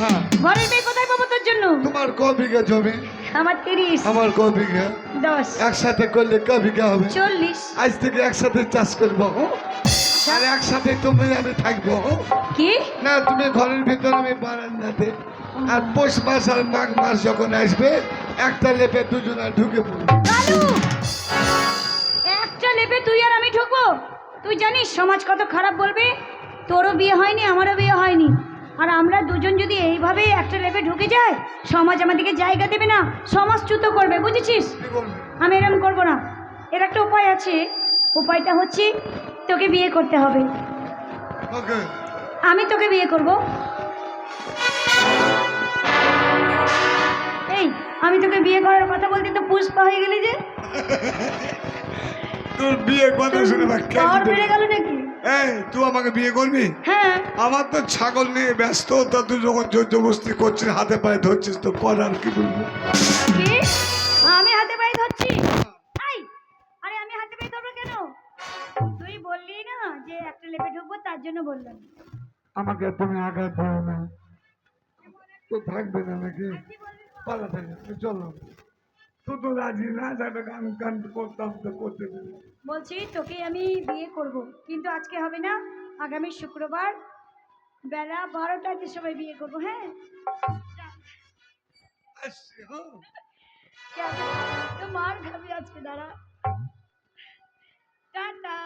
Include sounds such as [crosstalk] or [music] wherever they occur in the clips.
হ্যাঁ। ঘরের মেয়ে কোথায় পাবো তোর জন্য? তোমার ক বিঘা জমি? আমার তিরিশ। আমার ক বিঘা? দশ। একসাথে করলে ক বিঘা হবে? চল্লিশ। আজ থেকে একসাথে চাষ করব। আর একসাথে তুমি আমি থাকব। কি? না তুমি ঘরের ভিতরে আমি বারান্দাতে। আর পৌষ মাস আর মাঘ মাস যখন আসবে একটা লেপে দুজনে ঢুকে পড়ব। একটা লেপে তুই আর আমি ঢুকবো? তুই জানিস সমাজ কত খারাপ বলবে? তোরও বিয়ে হয়নি আমারও বিয়ে হয়নি। আর আমরা দুজন যদি এইভাবে একটা লেপে ঢুকে যাই সমাজ আমাদেরকে জায়গা দেবে না সমাজ চ্যুত করবে বুঝেছিস? আমি এরকম করব না। এর একটা উপায় আছে। উপায়টা হচ্ছে তোকে বিয়ে করতে হবে। আমি তোকে বিয়ে করব। এই আমি তোকে বিয়ে করার কথা বলতে তো পুষ্পা হয়ে গেলি যে। তোর বিয়ে কথা শুনে বেড়ে গেল নাকি? এই তুই আমাকে বিয়ে করবি? হ্যাঁ। আমার তো ছাগল নিয়ে ব্যস্ত তা তুই যখন জোরজবস্তি করছিস হাতে পায়ে ধরছিস তো কর আর কি বলব? আমি হাতে পায়ে ধরছি? আরে আমি হাতে পায়ে ধরবো কেন? তুই বললি না যে একটা লেপে ঢুকবো তার জন্য বললাম। আমাকে তুমি আঘাত দাও না। তো থাকবে না নাকি? পালা চলো। তুই তো রাজি না যাবে গান গান করতাম তো করতে। বলছি তোকে আমি বিয়ে করব কিন্তু আজকে হবে না। আগামী শুক্রবার বেলা বারোটার সময় বিয়ে করব হ্যাঁ। কেন? তো মার খাবি আজকে দাঁড়া। টাটা।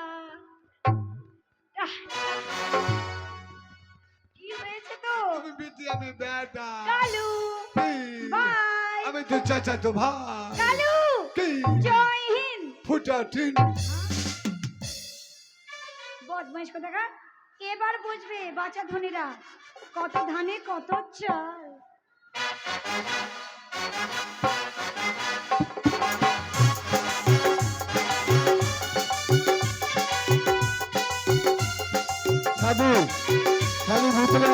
কি হয়েছে তো? আমি বিটি। কালু বাই। আমি তো চাচা তো ভাই। কালু জয় হিন্দ। ফুটা টিন। বদমাইশ কোথাকার এবার বুঝবে বাচ্চা ধনীরা। কত ধানে কত চাল। সাধু ভূতরে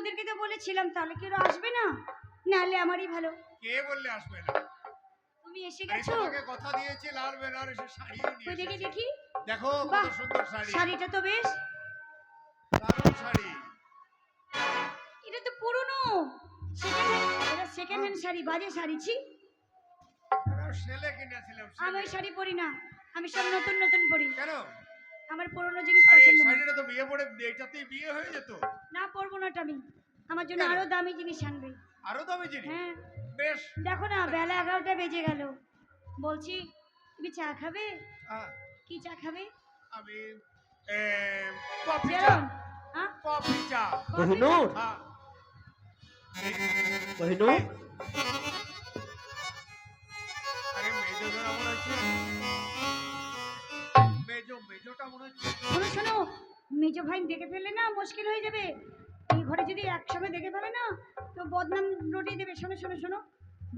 ওদেরকে তো বলেছিলাম তাহলে কি ওরা আসবে না? নাহলে আমারই ভালো। কে বললে আসবে না? তুমি এসে আমি গেছো? কথা দিয়েছি লাল বেনারসি ওই নিয়ে দেখি। দেখি। দেখো কত সুন্দর শাড়ি। শাড়িটা তো বেশ। দারুণ শাড়ি। এটা তো পুরনো। সেকেন্ড এটা সেকেন্ড হ্যান্ড শাড়ি বাজে শাড়ি ছি। সেলে কিনেছিলাম আমি ওই। শাড়ি পরি না। আমি সব নতুন নতুন পরি। কেন? আমার পুরনো জিনিস পছন্দ না। শাড়িটা তো বিয়ে পড়ে এইটাতেই বিয়ে হয়ে যেত। না পরবো না আমি। আমার জন্য? আরও দামি জিনিস আনবে। আরও দামি জিনিস? হ্যাঁ। বেশ। দেখো না বেলা এগারোটা বেজে গেল। বলছি তুমি চা খাবে? আহ, কি চা খাবে? আমি কফি চা। হ্যাঁ কফি চা। কোহিনূর হ্যাঁ। মেজো ভাই দেখে ফেললে না মুশকিল হয়ে যাবে। এই ঘরে যদি একসঙ্গে দেখে ফেলে না তো বদনাম রটিয়ে দেবে। শোনো শোনো শোনো।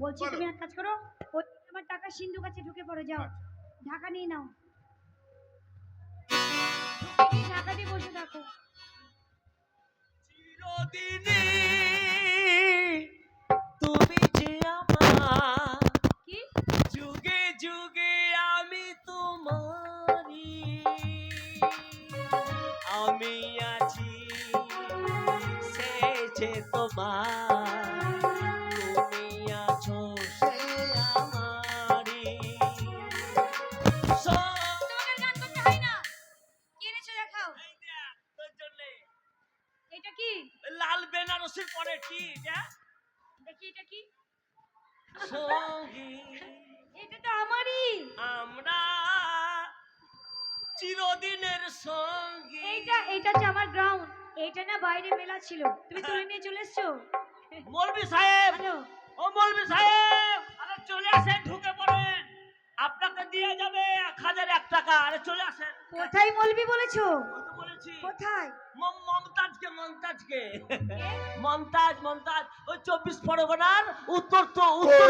বলছি তুমি এক কাজ করো ওই আমার টাকা সিন্ধু কাছে ঢুকে পড়ে যাও। ঢাকা নিয়ে নাও। ঢুকে দিয়ে বসে থাকো। চিরদিনই তোমার তুমি আছো সে আমারি কি এটা লাল বেনারসির পরে কি এটা দেখি এটা কি? সঙ্গী। এটা তো আমারই। আমরা চিরদিনের সঙ্গী। এইটা এইটা হচ্ছে আমার গ্রাউন্ড এইটা না বাইরে মেলা ছিল। তুমি [laughs] তুলে নিয়ে চলে এসছো? মৌলবি সাহেব! হ্যালো। ও মৌলবি সাহেব! আরে চলে আসেন ঢুকে পড়েন। আপনাকে দিয়ে যাবে এক হাজার এক টাকা। আরে চলে আসেন। কোথায় মলবি বলেছ? বলেছি? কোথায়? মম- মমতাজকে মমতাজকে। কে? মমতাজ মমতাজ ওই চব্বিশ পরগনার উত্তর তো উত্তর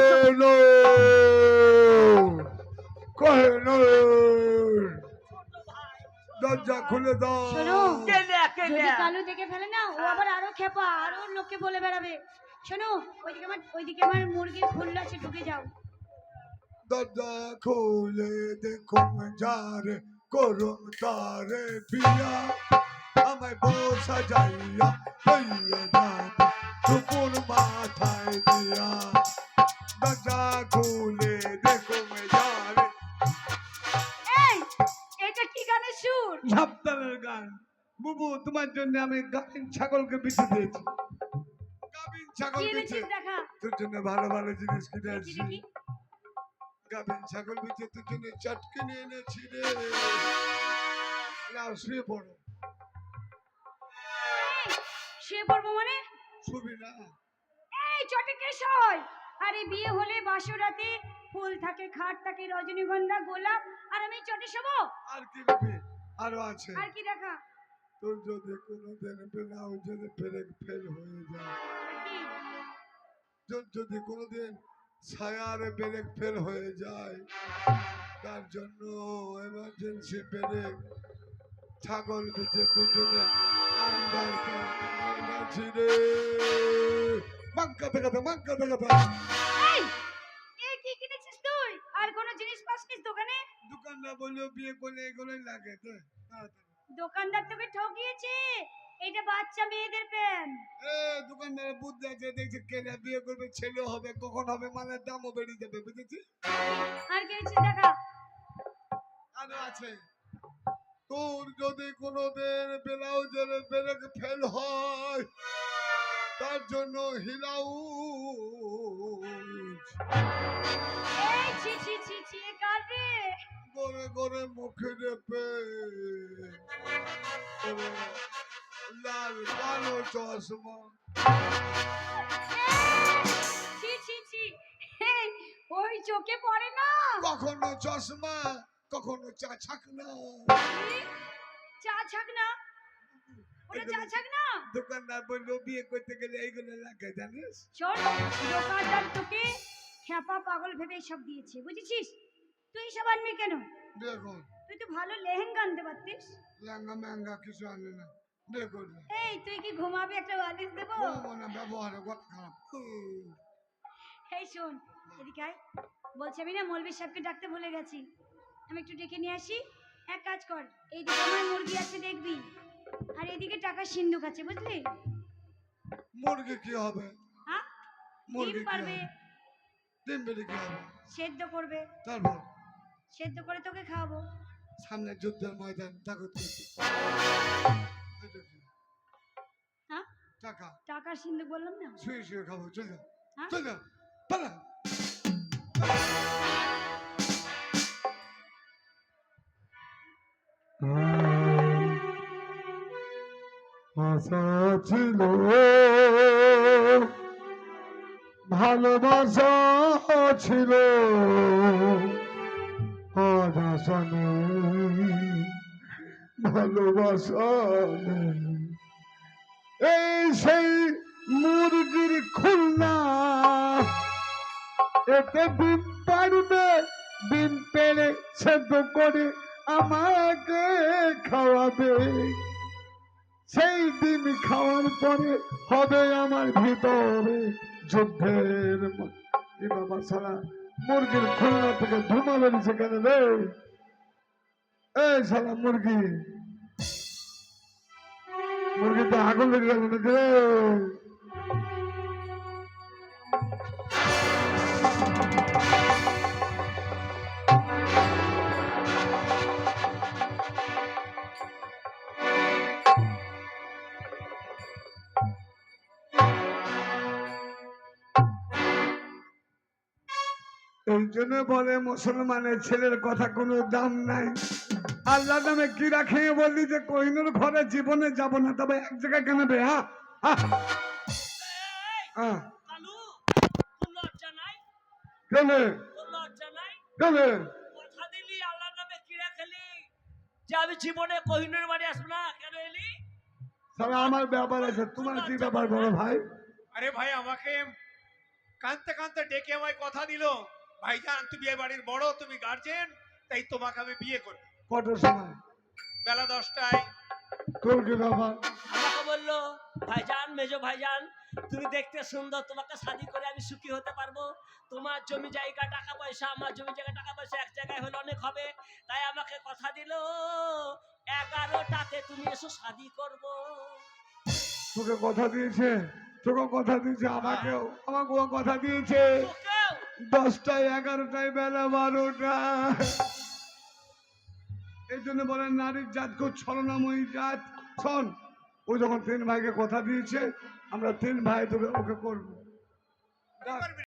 দরজা খুলে দাও। শোনো কেলে যদি কালু দেখে ফেলে না ও আবার আরও খেপা আরও লোককে বলে বেড়াবে। শোনো ওইদিকে আমার ওইদিকে আমার মুরগির খুল্লা আছে ঢুকে যাও। দরজা খুলে দেখুন যারে করুন তারে বিয়া আমায় বসা যাইয়া হইয়া যাবে সুপুর মাথায় দিয়া। দরজা খুলে দেখুন যারে ঝাপতালের গান। বুবু তোমার জন্য আমি গাভিন ছাগলকে বিচে দিয়েছি। গাভিন ছাগল বিচে দেখা? তোর জন্য ভালো ভালো জিনিস কিনে আসছি গাভিন ছাগল বিচে তোর জন্য চটকে নিয়ে এনেছি রে। নাও শুয়ে পড়ো। শুয়ে পড়ব মানে? শুবি না। এই চটে কেশ হয়। আরে বিয়ে হলে বাসরাতে ফুল থাকে খাট থাকে রজনীগন্ধা গোলাপ আর আমি চটে শোবো? আর কি নেবে আরও আছে। আর কি দেখা? তোর যদি কোনো দিন বেনাও যদি ব্রেক ফেল হয়ে যায়। তোর যদি কোনোদিন ছায়ার ব্রেক ফেল হয়ে যায় তার জন্য এমার্জেন্সি ব্রেক ছাগল বিচে তোর জন্য আন্ডার রে। মাঙ্কা দেখাতে মাঙ্কা দেখাতে বলল বিয়ে করলে এগুলোই লাগে তো দোকানদার তোকে ঠকিয়েছে? এটা বাচ্চা মেয়েদের এ দোকানদার বুদ্ধি আছে দেখছে কেনা বিয়ে করবে ছেলে হবে কখন হবে মালের দামও বেড়ে যাবে বুঝেছিস? আর কিনেছিস দেখা। আরও আছে। তোর যদি কোনোদিন ব্লাউজের ব্রেক ফেল হয় তার জন্য হিলাউজ। গড়ে মুখে রেপে লাল কালো চশমা। ওই চোখে পড়ে না? কখনো চশমা কখনো চা ছাকনা চা ছাক না? ওটা চা ছাক না? দোকানদার বলল বিয়ে করতে গেলে এইগুলো লাগে জানিস? শোন দোকানদার তোকে খ্যাপা পাগল ভেবে সব দিয়েছে বুঝেছিস? তুই সব আনবি কেন? তুই তো ভালো লেহেঙ্গা আনতে পারতিস। লেহেঙ্গা মেহেঙ্গা কিছু আনলে না। এই তুই কি ঘুমাবি একটা বালিশ দেবো? মনে ব্যবহারে খারাপ। এই শোন এদিকে আয়। বলছি আমি না মৌলবী সাহেবকে ডাকতে ভুলে গেছি। আমি একটু ডেকে নিয়ে আসি। এক কাজ কর এইদিকে আমার মুরগি আছে দেখবি। আর এদিকে টাকা সিন্ধুক আছে বুঝলি? মুরগি কি হবে? হ্যাঁ? মুরগি পারবে। ডিম বেরি কি হবে? সেদ্ধ করবে। তারপর? সেদ্ধ করে তোকে খাওয়াবো। সামনে যুদ্ধের ময়দান তাকত করছি এটা কি? হ্যাঁ? টাকা। টাকা সিন্ধুক বললাম না? শুয়ে শুয়ে খাব চল যা হ্যাঁ? চল পালা। আশা ছিল ভালোবাসা ছিল। ভালোবাসা এই সেই মুরগির খুলনা। এতে ডিম পারবে ডিম পেড়ে সেদ্ধ করে আমাকে খাওয়াবে। সেই ডিম খাওয়ার পরে হবে আমার ভিতরে যুদ্ধের বাবা সারা মুরগির খুলনা থেকে ধুমা বেরিয়েছে কেন রে এই সালা মুরগি। মুরগিতে আগুন লেগে গেল নাকি রে? এই জন্য বলে মুসলমানের ছেলের কথা কোনো দাম নাই। আল্লাহ নামে কি রাখে বললি যে কোহিনুর ঘরে জীবনে যাব না তবে এক জায়গায় কেন বে হ্যাঁ? হ্যাঁ, হ্যাঁ। কেনে? কেনে? যে আমি জীবনে কহিনুর বাড়ি আসব না কেন এলি? সারা আমার ব্যাপার আছে। তোমার কি ব্যাপার বড় ভাই? আরে ভাই আমাকে কানতে কানতে ডেকে আমায় কথা দিল। ভাইজান তুমি এই বাড়ির বড় তুমি গার্জেন তাই তোমাকে আমি বিয়ে করি। কত সময়? বেলা দশটায়। তোর কি ব্যাপার আমাকে বলল ভাইজান মেজো ভাইজান তুমি দেখতে সুন্দর তোমাকে শাদি করে আমি সুখী হতে পারব। তোমার জমি জায়গা টাকা পয়সা আমার জমি জায়গা টাকা পয়সা এক জায়গায় হলে অনেক হবে। তাই আমাকে কথা দিল এগারোটাতে তুমি এসো শাদি করব। তোকে কথা দিয়েছে তোকে কথা দিয়েছে আমাকেও আমাকেও কথা দিয়েছে। তোকেও দশটায়, এগারোটায় বেলা বারোটা। এই জন্য বলেন, নারীর জাত খুব ছলনাময়ী জাত। শোন, ও যখন তিন ভাইকে কথা দিয়েছে, আমরা তিন ভাই তোকে ওকে করব।